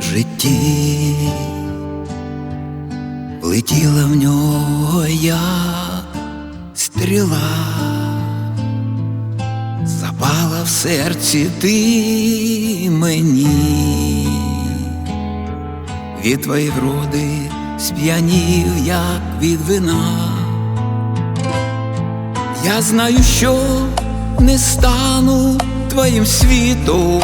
житті, летіла в нього як стріла, запала в серці ти мені, від твоєї вроди сп'янів, як від вина. Я знаю, що не стану твоїм світом.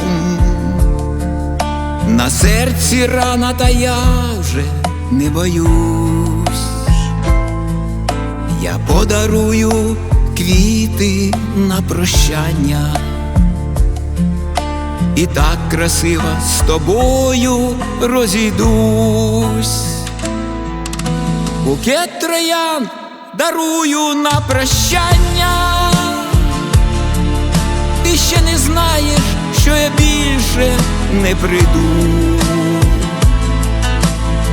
На серці рана, та я вже не боюсь. Я подарую квіти на прощання. І так красиво з тобою розійдусь. Букет троян дарую на прощання. Ще не знаєш, що я більше не прийду.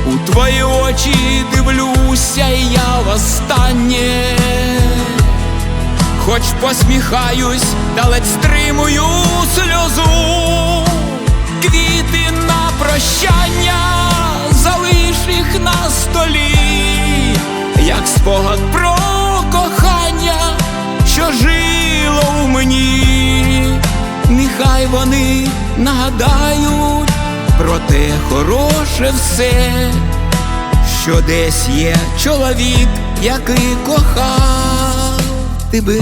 У твої очі дивлюся, я востаннє, хоч посміхаюсь, та ледь стримую сльозу, квіти на прощання, вони нагадають про те хороше все, що десь є чоловік, який кохав тебе.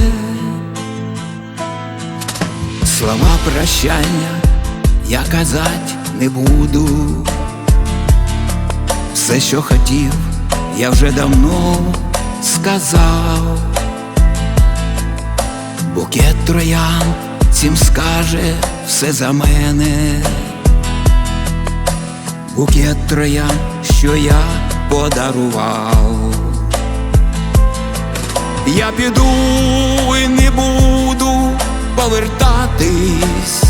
Слова прощання я казать не буду. Все, що хотів, я вже давно сказав. Букет троян цим скаже все за мене. Букет троян, що я подарував. Я піду і не буду повертатись.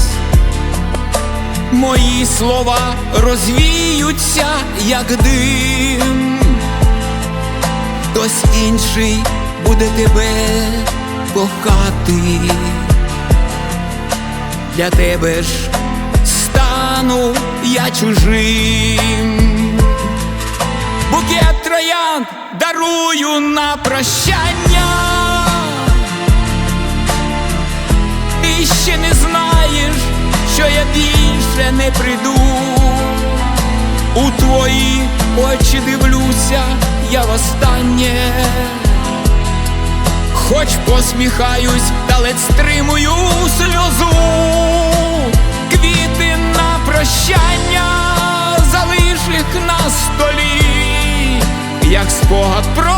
Мої слова розвіються, як дим. Хтось інший буде тебе кохати. Для тебе ж стану я чужим. Букет троянд дарую на прощання. Ти ще не знаєш, що я більше не прийду. У твої очі дивлюся, я востаннє. Хоч посміхаюсь, та ледь стримую сльозу. Квіти на прощання, залиш на столі, як спогад про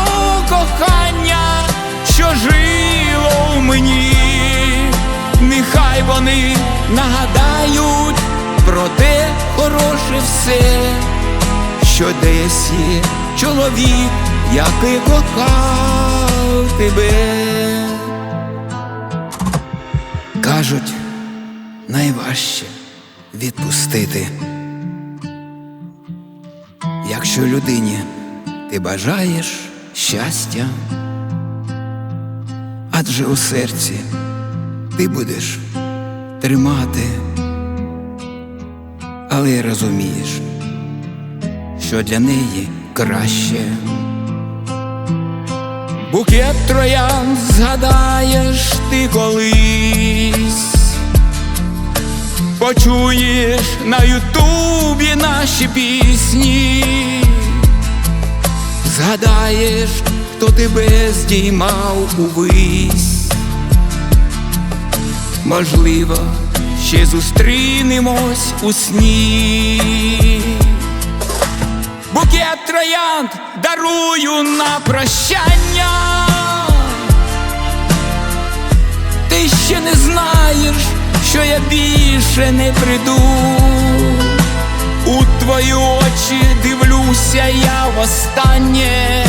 кохання, що жило в мені, нехай вони нагадають про те хороше все, що десь є чоловік, який кохав тебе. Кажуть, найважче відпустити. Якщо людині ти бажаєш щастя, адже у серці ти будеш тримати, але розумієш, що для неї краще. Букет троян згадаєш ти колись, почуєш на ютубі наші пісні, згадаєш, хто тебе здіймав увись. Можливо, ще зустрінемось у сні. Букет троянд дарую на прощання. Ти ще не знаєш, що я більше не прийду. У твої очі дивлюся я востаннє,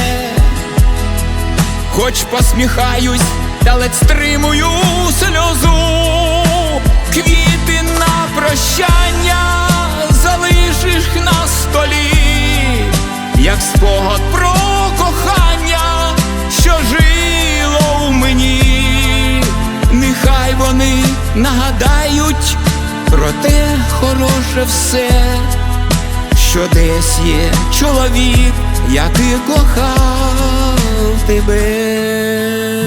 хоч посміхаюсь, та ледь стримую сльозу. Квіти на прощання нагадають про те хороше все, що десь є чоловік, який кохав тебе.